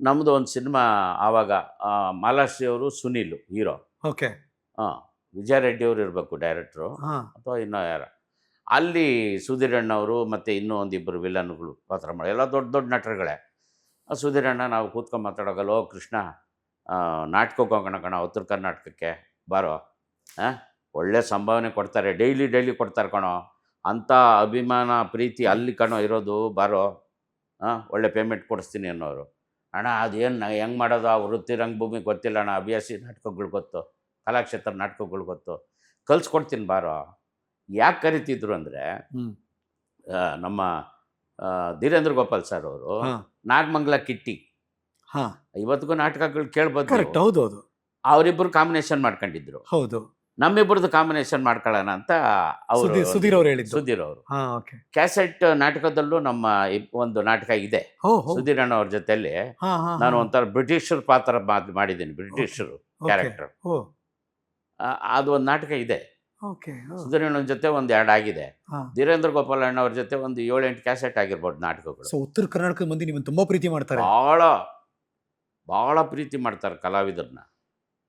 ನಮ್ಮದು ಒಂದು ಸಿನಿಮಾ ಆವಾಗ ಮಾಲಾಶ್ರೀಯವರು ಅವರು ಸುನೀಲ್ ಹೀರೋ. ಓಕೆ. ಹಾಂ ವಿಜಯ ರೆಡ್ಡಿ ಅವರು ಇರಬೇಕು ಡೈರೆಕ್ಟ್ರು ಹಾ. ಅಥವಾ ಇನ್ನೂ ಯಾರ. ಅಲ್ಲಿ ಸುಧೀರಣ್ಣ ಅವರು ಮತ್ತು ಇನ್ನೂ ಒಂದಿಬ್ಬರು ವಿಲನ್ಗಳು ಪಾತ್ರ ಮಾಡಿ ಎಲ್ಲ ದೊಡ್ಡ ದೊಡ್ಡ ನಟರುಗಳೇ. ಸುಧೀರಣ್ಣ ನಾವು ಕೂತ್ಕೊಂಡು ಮಾತಾಡೋಗಲ್ಲ ಓ ಕೃಷ್ಣ ನಾಟಕಕ್ಕೆ ಹೋಗೋಣ ಕಣ ಉತ್ತರ ಕರ್ನಾಟಕಕ್ಕೆ ಬಾರೋ. ಹಾಂ ಒಳ್ಳೆ ಸಂಭಾವನೆ ಕೊಡ್ತಾರೆ ಡೈಲಿ ಡೈಲಿ ಕೊಡ್ತಾರೆ ಕಣೋ. ಅಂಥ ಅಭಿಮಾನ ಪ್ರೀತಿ ಅಲ್ಲಿ ಕಣೋ ಇರೋದು ಬಾರೋ. ಹಾಂ ಒಳ್ಳೆ ಪೇಮೆಂಟ್ ಕೊಡಿಸ್ತೀನಿ ಅನ್ನೋರು. ಅಣ್ಣ ಅದೇನು ಹೆಂಗೆ ಮಾಡೋದು ಆ ವೃತ್ತಿ ರಂಗಭೂಮಿ ಗೊತ್ತಿಲ್ಲ ಅಣ್ಣ ಅಭ್ಯಾಸಿ ನಾಟಕಗಳು ಗೊತ್ತು ಕಲಾಕ್ಷೇತ್ರ ನಾಟಕಗಳು ಗೊತ್ತು. ಕಲ್ಸ್ಕೊಡ್ತೀನಿ ಬಾರೋ. ಯಾಕೆ ಕರಿತಿದ್ರು ಅಂದರೆ. ನಮ್ಮ ಧೀರೇಂದ್ರ ಗೋಪಾಲ್ ಸರ್ ಅವರು ನಾಗಮಂಗಲ ಕಿಟ್ಟಿ. ಹಾಂ. ಇವತ್ತಿಗೂ ನಾಟಕಗಳು ಕೇಳ್ಬೋದು ಕರೆಕ್ಟ್ ಹೌದು ಹೌದು ಅವರಿಬ್ಬರು ಕಾಂಬಿನೇಷನ್ ಮಾಡ್ಕೊಂಡಿದ್ರು. ಹೌದು. ನಮ್ಮಿಬ್ಬರದ್ದು ಕಾಂಬಿನೇಷನ್ ಮಾಡ್ಕೊಳ್ಳೋಣ ಅಂತ ಅವರು ಸುಧೀರ್ ಅವರು ಹೇಳಿದ್ರು ಸುದೀರ್ ಸುಧೀರ್ ಅವರು. ಕ್ಯಾಸೆಟ್ ನಾಟಕದಲ್ಲೂ ನಮ್ಮ ಒಂದು ನಾಟಕ ಇದೆ. ಸುಧೀರ್ ಅಣ್ಣ ಅವ್ರ ಹಾ ನಾನು ಒಂಥರ ಬ್ರಿಟಿಷರ್ ಪಾತ್ರ ಮಾಡ್- ಮಾಡಿದ್ದೀನಿ ಬ್ರಿಟಿಷರು ಕ್ಯಾರೆಕ್ಟರ್ ಅದು ಒಂದು ನಾಟಕ ಇದೆ. ಸುಧೀರಣ್ಣನ ಜೊತೆ ಒಂದು ಎರಡು ಆಗಿದೆ. ಧೀರೇಂದ್ರ ಗೋಪಾಲಣ್ಣ ಅವ್ರ ಜೊತೆ ಒಂದು ಏಳೆಂಟು ಕ್ಯಾಸೆಟ್ ಆಗಿರ್ಬೋದು ನಾಟಕಗಳು. ಸೊ ಉತ್ತರ ಕರ್ನಾಟಕದ ಮಂದಿ ನಿಮ್ಮನ್ನು ತುಂಬಾ ಪ್ರೀತಿ ಮಾಡ್ತಾರೆ. ಭಾಳ ಭಾಳ ಪ್ರೀತಿ ಮಾಡ್ತಾರೆ ಕಲಾವಿದರನ್ನ.